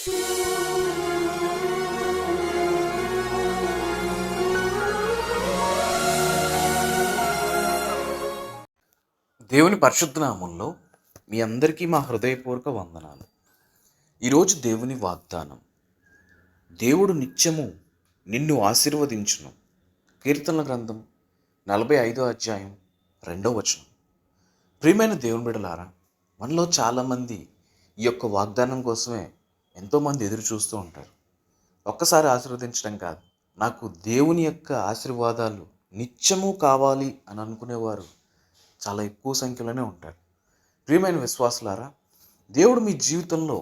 దేవుని పరిశుద్ధనామంలో మీ అందరికీ మా హృదయపూర్వక వందనాలు. ఈరోజు దేవుని వాగ్దానం దేవుడు నిత్యము నిన్ను ఆశీర్వదించును. కీర్తనల గ్రంథం నలభై ఐదో అధ్యాయం రెండో వచనం. ప్రియమైన దేవుని బిడలారా మనలో చాలామంది ఈ యొక్క వాగ్దానం కోసమే ఎంతోమంది ఎదురు చూస్తూ ఉంటారు. ఒక్కసారి ఆశీర్వదించడం కాదు. నాకు దేవుని యొక్క ఆశీర్వాదాలు నిత్యము కావాలి అని అనుకునేవారు చాలా ఎక్కువ సంఖ్యలోనే ఉంటారు. ప్రియమైన విశ్వాసులారా దేవుడు మీ జీవితంలో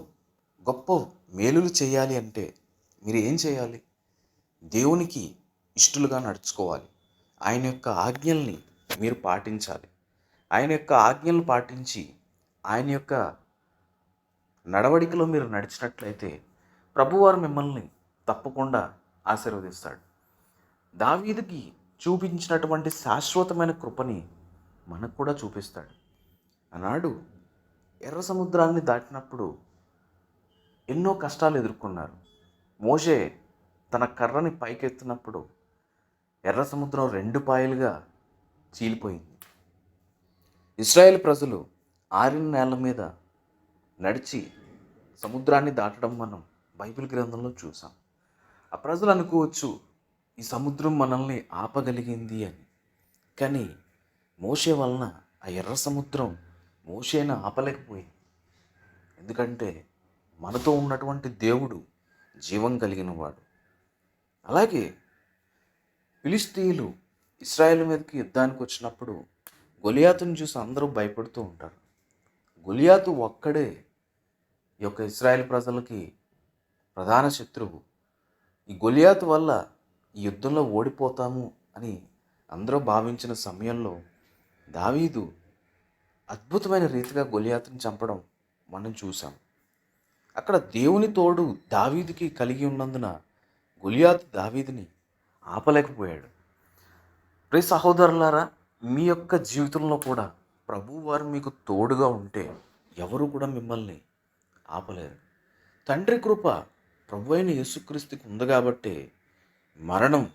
గొప్ప మేలులు చేయాలి అంటే మీరు ఏం చేయాలి? దేవునికి ఇష్టలుగా నడుచుకోవాలి. ఆయన యొక్క ఆజ్ఞల్ని మీరు పాటించాలి. ఆయన యొక్క ఆజ్ఞలు పాటించి ఆయన యొక్క నడవడికలో మీరు నడిచినట్లయితే ప్రభువారు మిమ్మల్ని తప్పకుండా ఆశీర్వదిస్తాడు. దావీదుకి చూపించినటువంటి శాశ్వతమైన కృపని మనకు కూడా చూపిస్తాడు. ఆనాడు ఎర్ర సముద్రాన్ని దాటినప్పుడు ఎన్నో కష్టాలు ఎదుర్కొన్నారు. మోషే తన కర్రని పైకెత్తినప్పుడు ఎర్ర సముద్రం రెండు పాయలుగా చీలిపోయింది. ఇస్రాయేల్ ప్రజలు ఆరిన నేల మీద నడిచి సముద్రాన్ని దాటడం మనం బైబిల్ గ్రంథంలో చూసాం. ఆ ప్రజలు అనుకోవచ్చు ఈ సముద్రం మనల్ని ఆపగలిగింది అని. కానీ మోసే వలన ఆ ఎర్ర సముద్రం మోసేను ఆపలేకపోయింది. ఎందుకంటే మనతో ఉన్నటువంటి దేవుడు జీవం కలిగిన వాడు. అలాగే ఫిలిస్తీయులు ఇస్రాయేల్ మీదకి యుద్ధానికి వచ్చినప్పుడు గొలియాతుని చూసి అందరూ భయపడుతూ ఉంటారు. గొలియాతు ఒక్కడే ఈ యొక్క ఇస్రాయేల్ ప్రజలకి ప్రధాన శత్రువు. ఈ గొలియాతు వల్ల ఈ యుద్ధంలో ఓడిపోతాము అని అందరూ భావించిన సమయంలో దావీదు అద్భుతమైన రీతిగా గొలియాతుని చంపడం మనం చూసాం అక్కడ దేవుని తోడు దావీదుకి కలిగి ఉన్నందున గొలియాతు దావీదుని ఆపలేకపోయాడు. ప్రే సహోదరులారా మీ యొక్క జీవితంలో కూడా ప్రభువారు మీకు తోడుగా ఉంటే ఎవరు కూడా మిమ్మల్ని ఆపలేరు తండ్రి కృప ప్రభు అయిన యేసుక్రీస్తుకి ఉంది కాబట్టే మరణం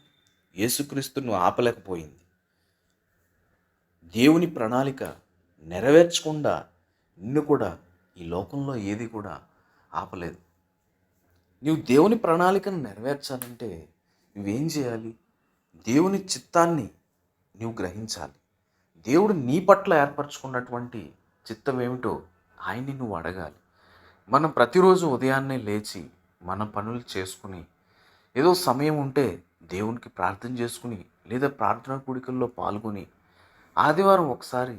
యేసుక్రీస్తును ఆపలేకపోయింది. దేవుని ప్రణాళిక నెరవేర్చకుండా నిన్ను కూడా ఈ లోకంలో ఏది కూడా ఆపలేదు. నువ్వు దేవుని ప్రణాళికను నెరవేర్చాలంటే నువ్వేం చేయాలి? దేవుని చిత్తాన్ని నువ్వు గ్రహించాలి. దేవుడు నీ పట్ల ఏర్పరచుకున్నటువంటి చిత్తం ఏమిటో ఆయన్ని నువ్వు అడగాలి. మనం ప్రతిరోజు ఉదయాన్నే లేచి మన పనులు చేసుకుని ఏదో సమయం ఉంటే దేవునికి ప్రార్థన చేసుకుని లేదా ప్రార్థనా కూడికల్లో పాల్గొని ఆదివారం ఒకసారి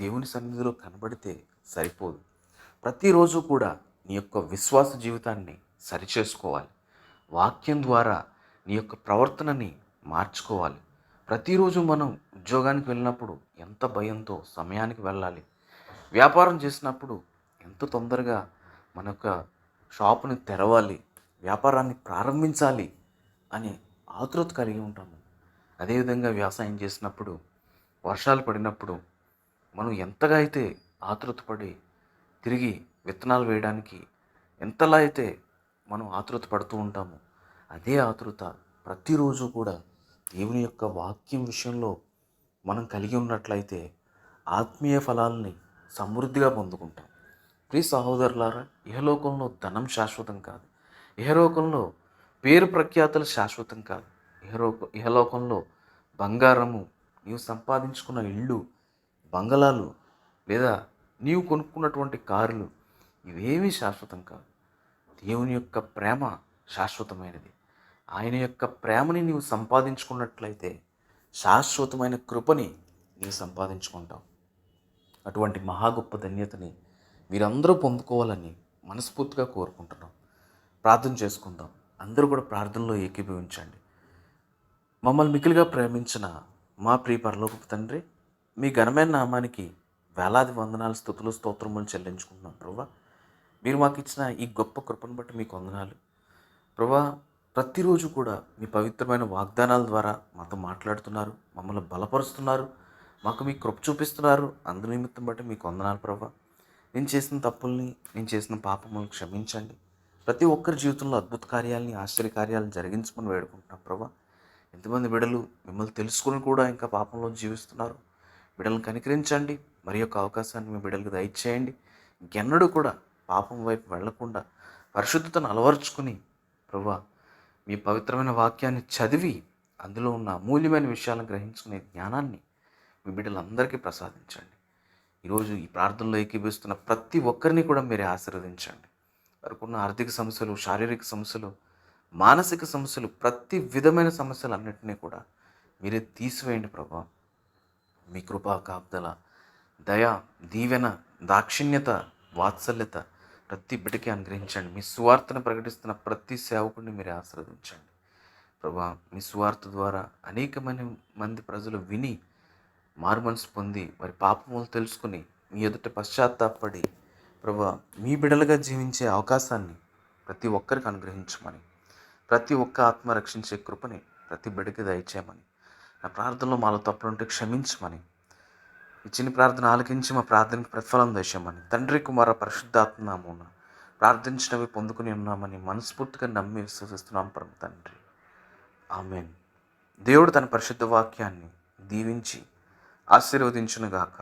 దేవుని సన్నిధిలో కనబడితే సరిపోదు. ప్రతిరోజు కూడా నీ యొక్క విశ్వాస జీవితాన్ని సరిచేసుకోవాలి. వాక్యం ద్వారా నీ యొక్క ప్రవర్తనని మార్చుకోవాలి. ప్రతిరోజు మనం ఉద్యోగానికి వెళ్ళినప్పుడు ఎంత భయంతో సమయానికి వెళ్ళాలి? వ్యాపారం చేసినప్పుడు ఎంత తొందరగా మన యొక్క షాపుని తెరవాలి వ్యాపారాన్ని ప్రారంభించాలి అని ఆతృత కలిగి ఉంటాము. అదేవిధంగా వ్యవసాయం చేసినప్పుడు వర్షాలు పడినప్పుడు మనం ఎంతగా అయితే ఆతృతపడి తిరిగి విత్తనాలు వేయడానికి ఎంతలా అయితే మనం ఆతృత పడుతూ ఉంటామో అదే ఆతృత ప్రతిరోజు కూడా దేవుని యొక్క వాక్యం విషయంలో మనం కలిగి ఉన్నట్లయితే ఆత్మీయ ఫలాల్ని సమృద్ధిగా పొందుకుంటాం. ప్రియ సహోదరులారా ఇహలోకంలో ధనం శాశ్వతం కాదు. ఇహలోకంలో పేరు ప్రఖ్యాతలు శాశ్వతం కాదు. ఇహలోక ఇహలోకంలో బంగారము నీవు సంపాదించుకున్న ఇళ్ళు బంగళాలు లేదా నీవు కొనుక్కున్నటువంటి కారులు ఇవేమీ శాశ్వతం కాదు. దేవుని యొక్క ప్రేమ శాశ్వతమైనది. ఆయన యొక్క ప్రేమని నీవు సంపాదించుకున్నట్లయితే శాశ్వతమైన కృపని నీవు సంపాదించుకుంటావు. అటువంటి మహా గొప్ప ధన్యతని మీరందరూ పొందుకోవాలని మనస్ఫూర్తిగా కోరుకుంటున్నాం. ప్రార్థన చేసుకుందాం. అందరూ కూడా ప్రార్థనలో ఏకీభవించండి. మమ్మల్ని మిగిలిగా ప్రేమించిన మా ప్రియ పరలోకపు తండ్రి మీ ఘనమైన నామానికి వేలాది వందనాలు స్థుతులు స్తోత్రములు చెల్లించుకుంటున్నాం ప్రభా. మీరు మాకు ఇచ్చిన ఈ గొప్ప కృపను బట్టి మీకు వందనాలు. ప్రభా ప్రతిరోజు కూడా మీ పవిత్రమైన వాగ్దానాల ద్వారా మాతో మాట్లాడుతున్నారు మమ్మల్ని బలపరుస్తున్నారు మాకు మీ కృప చూపిస్తున్నారు. అందు నిమిత్తం బట్టి మీకు వందనాలు ప్రభా. నేను చేసిన తప్పుల్ని నేను చేసిన పాపములను క్షమించండి. ప్రతి ఒక్కరి జీవితంలో అద్భుత కార్యాలని ఆశ్చర్య కార్యాలను జరిగించమని వేడుకుంటున్నాం ప్రభా. ఎంతమంది బిడలు మిమ్మల్ని తెలుసుకుని కూడా ఇంకా పాపంలో జీవిస్తున్నారు. బిడలను కనికరించండి. మరి యొక్క అవకాశాన్ని మీ బిడ్డలకు దయచేయండి. గెన్నడు కూడా పాపం వైపు వెళ్ళకుండా పరిశుద్ధతను అలవర్చుకుని ప్రభా మీ పవిత్రమైన వాక్యాన్ని చదివి అందులో ఉన్న అమూల్యమైన విషయాలను గ్రహించుకునే జ్ఞానాన్ని మీ బిడ్డలందరికీ ప్రసాదించండి. ఈరోజు ఈ ప్రార్థనలో ఏకీభిస్తున్న ప్రతి ఒక్కరిని కూడా మీరే ఆశీర్వదించండి. వారికున్న ఆర్థిక సమస్యలు శారీరక సమస్యలు మానసిక సమస్యలు ప్రతి విధమైన సమస్యలు అన్నింటినీ కూడా మీరే తీసివేయండి ప్రభా. మీ కృపా కాపుదల దయ దీవెన దాక్షిణ్యత వాత్సల్యత ప్రతి బిడ్డకి అనుగ్రహించండి. మీ సువార్తను ప్రకటిస్తున్న ప్రతి సేవకుడిని మీరే ఆశీర్వదించండి. ప్రభా మీ సువార్త ద్వారా అనేకమైన మంది ప్రజలు విని మారుమనసు పొంది వారి పాపములు తెలుసుకుని మీ ఎదుట పశ్చాత్తాపడి ప్రభా మీ బిడలుగా జీవించే అవకాశాన్ని ప్రతి ఒక్కరికి అనుగ్రహించమని ప్రతి ఒక్క ఆత్మ రక్షించే కృపని ప్రతి బిడ్డకి దయచేయమని నా ప్రార్థనలో మాలో తప్పులుంటే క్షమించమని ఇచ్చిన ప్రార్థన ఆలకించి మా ప్రార్థనకు ప్రతిఫలం దయచేయమని తండ్రి కుమార పరిశుద్ధాత్మ ప్రార్థించినవి పొందుకుని ఉన్నామని మనస్ఫూర్తిగా నమ్మి విశ్వసిస్తున్నాం పరమ తండ్రి. ఆమెన్. దేవుడు తన పరిశుద్ధ వాక్యాన్ని దీవించి ఆశీర్వదించునుగాక.